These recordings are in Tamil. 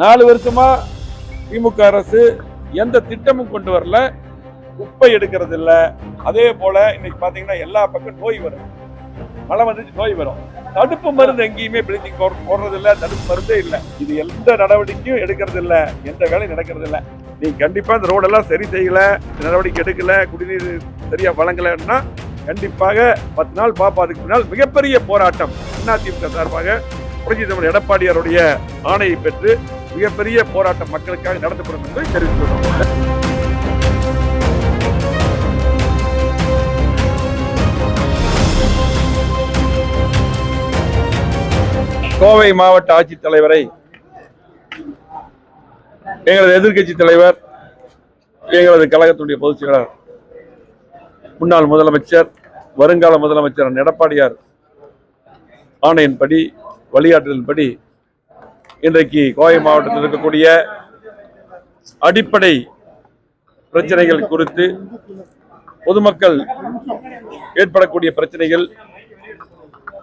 நாலு வருஷமா திமுக அரசு எந்த திட்டமும் கொண்டு வரல. குப்பை எடுக்கிறது இல்லை. அதே போல இன்னைக்கு பாத்தீங்கன்னா எல்லா பக்கம் நோய் வரும். மழை வந்து நோய் வரும். தடுப்பு மருந்து எங்கேயுமே பிளீச்சிங் போடுறது இல்லை. தடுப்பு மருந்தே இல்லை. இது எந்த நடவடிக்கையும் எடுக்கிறது இல்லை. எந்த வேலையும் நடக்கிறது இல்லை. நீ கண்டிப்பா இந்த ரோடெல்லாம் சரி செய்யல. நடவடிக்கை எடுக்கல. குடிநீர் சரியா வழங்கலைன்னா கண்டிப்பாக பத்து நாள் பாப்பா அதுக்கு முன்னால் மிகப்பெரிய போராட்டம் அதிமுக சார்பாக புரட்சி தமிழ் எடப்பாடியாருடைய ஆணையை பெற்று மிகப்பெரிய போராட்டம் மக்களுக்காக நடத்தப்படும் என்று தெரிவித்துள்ளோம் கோவை மாவட்ட ஆட்சித்தலைவரை எங்களது எதிர்க்கட்சி தலைவர் எங்களது கழகத்துடைய பொதுச் செயலாளர் முன்னாள் முதலமைச்சர் வருங்கால முதலமைச்சர் எடப்பாடியார் ஆணையின்படி வழிகாட்டுதலின்படி இன்றைக்கு கோவை மாவட்டத்தில் இருக்கக்கூடிய அடிப்படை பிரச்சனைகள் குறித்து பொதுமக்கள் ஏற்படக்கூடிய பிரச்சனைகள்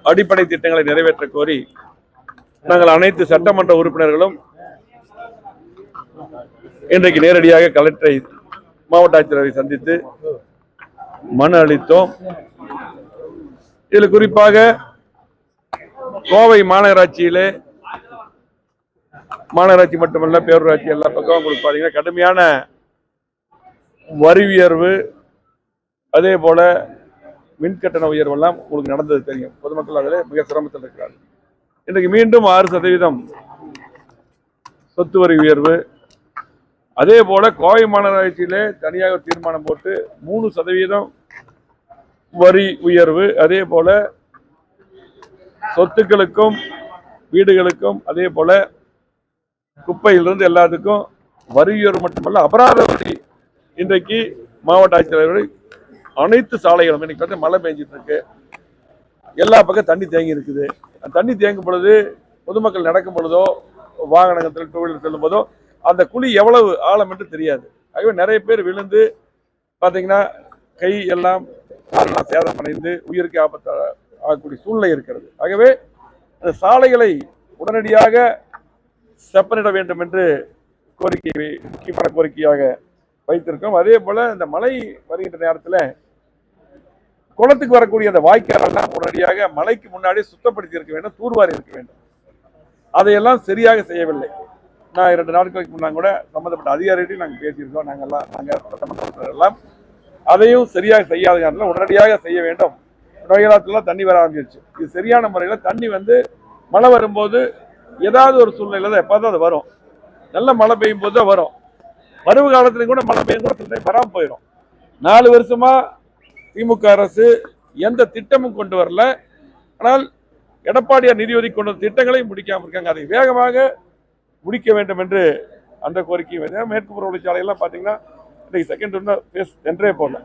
அடிப்படை திட்டங்களை நிறைவேற்ற கோரி நாங்கள் அனைத்து சட்டமன்ற உறுப்பினர்களும் இன்றைக்கு நேரடியாக கலெக்டரை மாவட்ட ஆட்சியரை சந்தித்து மனு அளித்தோம். இதில் குறிப்பாக கோவை மாநகராட்சியிலே மாநகராட்சி மட்டுமல்ல பேரூராட்சி எல்லா பக்கமும் உங்களுக்கு பார்த்தீங்கன்னா கடுமையான வரி உயர்வு அதே போல மின்கட்டண உயர்வெல்லாம் உங்களுக்கு நடந்தது தெரியும். பொதுமக்கள் அதில் மிக சிரமத்தில் இருக்கிறார்கள். இன்றைக்கு மீண்டும் ஆறு சதவீதம் சொத்து வரி உயர்வு. அதே போல கோவை மாநகராட்சியிலே தனியாக ஒரு தீர்மானம் போட்டு மூணு சதவீதம் வரி உயர்வு. அதே போல சொத்துக்களுக்கும் வீடுகளுக்கும் அதே போல குப்பையிலிருந்து எல்லாத்துக்கும் வரியோர் மட்டுமல்ல அபராத வரி. இன்றைக்கு மாவட்ட ஆட்சித்தலைவர்கள் அனைத்து சாலைகளும் இன்னைக்கு வந்து மழை பெஞ்சிட்டு இருக்கு. எல்லா பக்கம் தண்ணி தேங்கி இருக்குது. தண்ணி தேங்கும் பொழுது பொதுமக்கள் நடக்கும் பொழுதோ வாகனத்தில் டூ வீலர் செல்லும் போதோ அந்த குழி எவ்வளவு ஆழம் என்று தெரியாது. ஆகவே நிறைய பேர் விழுந்து பார்த்தீங்கன்னா கை எல்லாம் சேதம் அடைந்து உயிருக்கு ஆபத்து ஆகக்கூடிய சூழ்நிலை இருக்கிறது. ஆகவே அந்த சாலைகளை உடனடியாக செப்பனிட வேண்டும் என்று கோரிக்கை முக்கியமான கோரிக்கையாக வைத்திருக்கோம். அதே போல் இந்த மழை வருகின்ற நேரத்தில் குளத்துக்கு வரக்கூடிய அந்த வாய்க்காலெல்லாம் உடனடியாக மழைக்கு முன்னாடி சுத்தப்படுத்தி இருக்க வேண்டும் தூர்வாரி இருக்க வேண்டும். அதையெல்லாம் சரியாக செய்யவில்லை. நான் இரண்டு நாட்களுக்கு முன்னாங்க கூட சம்மந்தப்பட்ட அதிகாரிகளையும் நாங்கள் பேசியிருக்கோம். நாங்கள்லாம் நாங்கள் சட்டமன்ற எல்லாம் அதையும் சரியாக செய்யாத காரணத்தில் உடனடியாக செய்ய வேண்டும். நோய்களாத்துலாம் தண்ணி வர ஆரம்பிச்சிருச்சு. இது சரியான முறையில் தண்ணி வந்து மழை வரும்போது ஏதாவது ஒரு சூழ்நிலையில் தான் எப்போதும் அது வரும். நல்ல மழை பெய்யும் போது தான் வரும். வரவு காலத்துலையும் கூட மழை பெய்யும் கூட சில வராமல் போயிடும். நாலு வருஷமா திமுக அரசு எந்த திட்டமும் கொண்டு வரல. ஆனால் எடப்பாடியார் நிதி ஒதுக்கி கொண்ட திட்டங்களை முடிக்காமல் இருக்காங்க. அதை வேகமாக முடிக்க வேண்டும் என்று அந்த கோரிக்கை மேற்கு புற பார்த்தீங்கன்னா இன்றைக்கு செகண்ட் ஒன்று பேஸ் என்றே போடல.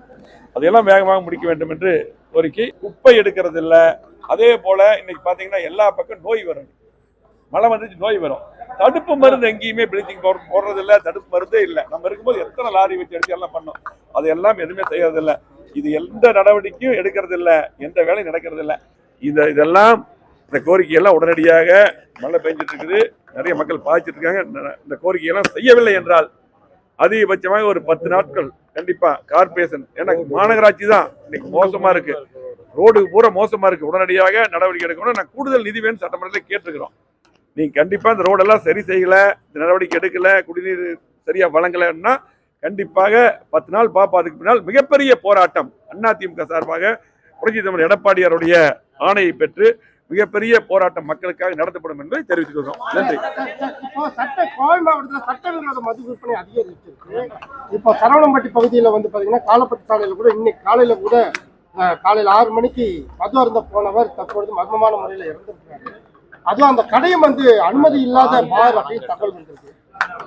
அதையெல்லாம் வேகமாக முடிக்க வேண்டும் என்று கோரிக்கை. குப்பை எடுக்கிறது இல்லை அதே போல் இன்னைக்கு பார்த்தீங்கன்னா எல்லா பக்கம் நோய் வரும் மழை வந்துச்சு நோய் வரும். தடுப்பு மருந்து எங்கேயுமே ப்ளீச்சிங் பவுடர் போடுறதில்ல தடுப்பு மருந்தே இல்லை. நம்ம இருக்கும்போது எத்தனை லாரி வச்சு எடுத்து எல்லாம் பண்ணோம். அதெல்லாம் எதுவுமே செய்யறதில்ல. இது எந்த நடவடிக்கையும் எடுக்கிறதில்ல. எந்த வேலையும் நடக்கிறதில்ல. இந்த இதெல்லாம் இந்த கோரிக்கையெல்லாம் உடனடியாக மழை பெஞ்சிட்டு இருக்குது நிறைய மக்கள் பாதிச்சிட்டு இருக்காங்க இந்த- கோரிக்கையெல்லாம் செய்யவில்லை என்றால் அதிகபட்சமாக ஒரு பத்து நாட்கள் கண்டிப்பா கார்பரேஷன் ஏன்னா மாநகராட்சி தான் இன்னைக்கு மோசமா இருக்கு. ரோடு பூரா மோசமா இருக்கு. உடனடியாக நடவடிக்கை எடுக்கணும் நான் கூடுதல் நிதி வேணும் சட்டமன்றத்தில் கேட்டுக்கிறோம் நீங்க கண்டிப்பா இந்த ரோடெல்லாம் சரி செய்யல இந்த நடவடிக்கை எடுக்கல குடிநீர் சரியா வழங்கலைன்னா கண்டிப்பாக பத்து நாள் பாப்பா அதுக்கு பின்னால் மிகப்பெரிய போராட்டம். அதிமுக சார்பாக புரட்சி தமிழ் எடப்பாடியாருடைய ஆணையை பெற்று மிகப்பெரிய போராட்டம் மக்களுக்காக நடத்தப்படும் என்பதை தெரிவித்துக்கிறோம் நன்றி. இப்போ சட்ட கோவை மாவட்டத்தில் சட்டவிரோத மது விற்பனை அதிகரிச்சிருக்கு. இப்போ சரவணம்பட்டி பகுதியில் வந்து பார்த்தீங்கன்னா காலப்பட்டு சாலையில் கூட இன்னைக்கு காலையில் கூட காலையில் ஆறு மணிக்கு மது அருந்த போனவர் தற்பொழுது மர்மமான முறையில் இறந்துருக்காரு அதுவும் அந்த கடையும் வந்து அனுமதி இல்லாத பார் அப்படின்னு தகவல் வந்திருக்கு.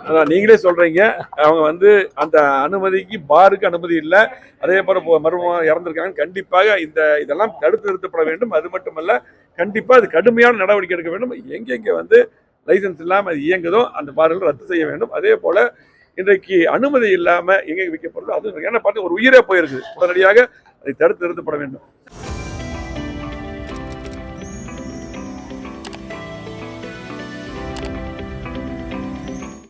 அதான் நீங்களே சொல்றீங்க. அவங்க வந்து அந்த அனுமதிக்கு பாருக்கு அனுமதி இல்லை. அதே போல மருமகம் மர்மம் இறந்திருக்காங்க கண்டிப்பாக இந்த இதெல்லாம் தடுத்து நிறுத்தப்பட வேண்டும். அது மட்டுமல்ல கண்டிப்பா அது கடுமையான நடவடிக்கை எடுக்க வேண்டும். எங்கெங்க வந்து லைசன்ஸ் இல்லாம அது இயங்குதோ அந்த பார்கள் ரத்து செய்ய வேண்டும். அதே போல இன்றைக்கு அனுமதி இல்லாம எங்கே விற்கப்படுதோ அது ஏன்னா பார்த்து ஒரு உயிரே போயிருக்குது. உடனடியாக அதை தடுத்து நிறுத்தப்பட வேண்டும்.